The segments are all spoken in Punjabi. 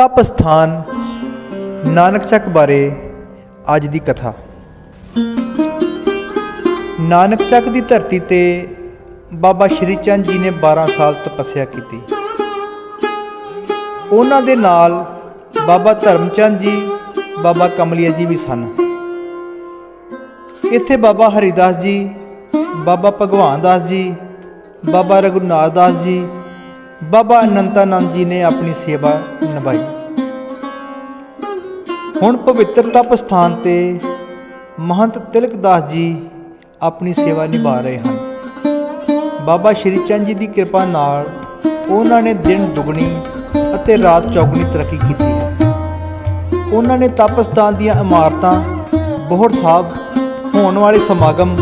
ਤਪ ਸਥਾਨ ਨਾਨਕ ਚੱਕ ਬਾਰੇ ਅੱਜ ਦੀ ਕਥਾ। ਨਾਨਕ ਚੱਕ ਦੀ ਧਰਤੀ ਤੇ ਬਾਬਾ ਸ਼੍ਰੀ ਚੰਦ ਜੀ ਨੇ 12 ਸਾਲ ਤਪੱਸਿਆ ਕੀਤੀ। ਉਹਨਾਂ ਦੇ ਨਾਲ ਬਾਬਾ ਧਰਮਚੰਦ ਜੀ, ਬਾਬਾ ਕਮਲੀਆ ਜੀ ਵੀ ਸਨ। ਇੱਥੇ ਬਾਬਾ ਹਰੀਦਾਸ ਜੀ, ਬਾਬਾ ਭਗਵਾਨ ਦਾਸ ਜੀ, ਬਾਬਾ ਰਘੁਨਾਥ ਦਾਸ ਜੀ ਬਾਬਾ ਅਨੰਤਾਨੰਦ ਜੀ ਨੇ ਆਪਣੀ ਸੇਵਾ ਨਿਭਾਈ। ਹੁਣ ਪਵਿੱਤਰ ਤਪ ਸਥਾਨ ਤੇ ਮਹੰਤ ਤਿਲਕਦਾਸ ਜੀ ਆਪਣੀ ਸੇਵਾ ਨਿਭਾ ਰਹੇ ਹਨ। ਬਾਬਾ ਸ਼੍ਰੀ ਚੰਦ ਜੀ ਦੀ ਕਿਰਪਾ ਨਾਲ ਉਹਨਾਂ ਨੇ ਦਿਨ ਦੁਗਣੀ ਅਤੇ ਰਾਤ ਚੌਗਣੀ ਤਰੱਕੀ ਕੀਤੀ ਹੈ। ਉਹਨਾਂ ਨੇ ਤਪ ਸਥਾਨ ਦੀਆਂ ਇਮਾਰਤਾਂ, ਬੋਹੜ ਸਾਹਿਬ, ਹੋਣ ਵਾਲੇ ਸਮਾਗਮ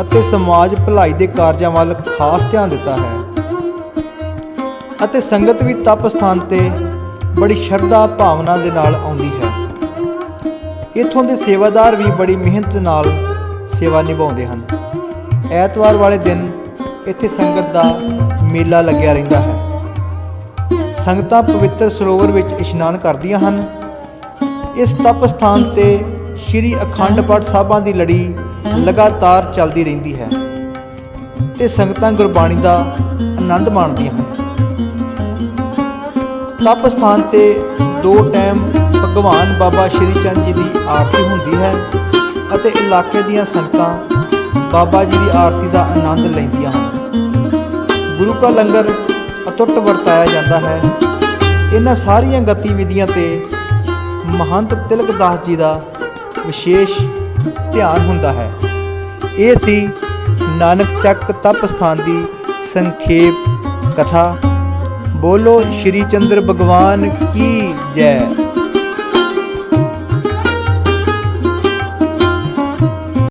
ਅਤੇ ਸਮਾਜ ਭਲਾਈ ਦੇ ਕਾਰਜਾਂ ਵੱਲ ਖਾਸ ਧਿਆਨ ਦਿੱਤਾ ਹੈ। ਅਤੇ ਸੰਗਤ ਵੀ ਤਪ ਸਥਾਨ ਤੇ ਬੜੀ ਸ਼ਰਧਾ ਭਾਵਨਾ ਦੇ ਨਾਲ ਆਉਂਦੀ ਹੈ। ਇੱਥੋਂ ਦੇ ਸੇਵਾਦਾਰ ਵੀ ਬੜੀ ਮਿਹਨਤ ਨਾਲ ਸੇਵਾ ਨਿਭਾਉਂਦੇ ਹਨ। ਐਤਵਾਰ ਵਾਲੇ ਦਿਨ ਇੱਥੇ ਸੰਗਤ ਦਾ ਮੇਲਾ ਲੱਗਿਆ ਰਹਿੰਦਾ ਹੈ। ਸੰਗਤਾਂ ਪਵਿੱਤਰ ਸਰੋਵਰ ਵਿੱਚ ਇਸ਼ਨਾਨ ਕਰਦੀਆਂ ਹਨ। ਇਸ ਤਪ ਸਥਾਨ ਤੇ ਸ੍ਰੀ ਅਖੰਡ ਪਾਠ ਸਾਹਿਬਾਂ ਦੀ ਲੜੀ ਲਗਾਤਾਰ ਚੱਲਦੀ ਰਹਿੰਦੀ ਹੈ ਤੇ ਸੰਗਤਾਂ ਗੁਰਬਾਣੀ ਦਾ ਆਨੰਦ ਮਾਣਦੀਆਂ ਹਨ। ਤਪ ਸਥਾਨ ਤੇ ਦੋ ਟਾਈਮ ਭਗਵਾਨ ਬਾਬਾ ਸ਼੍ਰੀ ਚੰਦ ਜੀ ਦੀ ਆਰਤੀ ਹੁੰਦੀ ਹੈ ਅਤੇ ਇਲਾਕੇ ਦੀਆਂ ਸੰਗਤਾਂ ਬਾਬਾ ਜੀ ਦੀ ਆਰਤੀ ਦਾ ਆਨੰਦ ਲੈਂਦੀਆਂ ਹਨ। ਗੁਰੂ ਕਾ ਲੰਗਰ ਅਟੁੱਟ ਵਰਤਾਇਆ ਜਾਂਦਾ ਹੈ। ਇਹਨਾਂ ਸਾਰੀਆਂ ਗਤੀਵਿਧੀਆਂ ਤੇ ਮਹੰਤ ਤਿਲਕਦਾਸ ਜੀ ਦਾ ਵਿਸ਼ੇਸ਼ ਧਿਆਨ ਹੁੰਦਾ ਹੈ। ਇਹ ਸੀ ਨਾਨਕ ਚੱਕ ਤਪ ਸਥਾਨ ਦੀ ਸੰਖੇਪ ਕਥਾ। ਬੋਲੋ ਸ਼੍ਰੀ ਚੰਦਰ ਭਗਵਾਨ ਕੀ ਜੈ?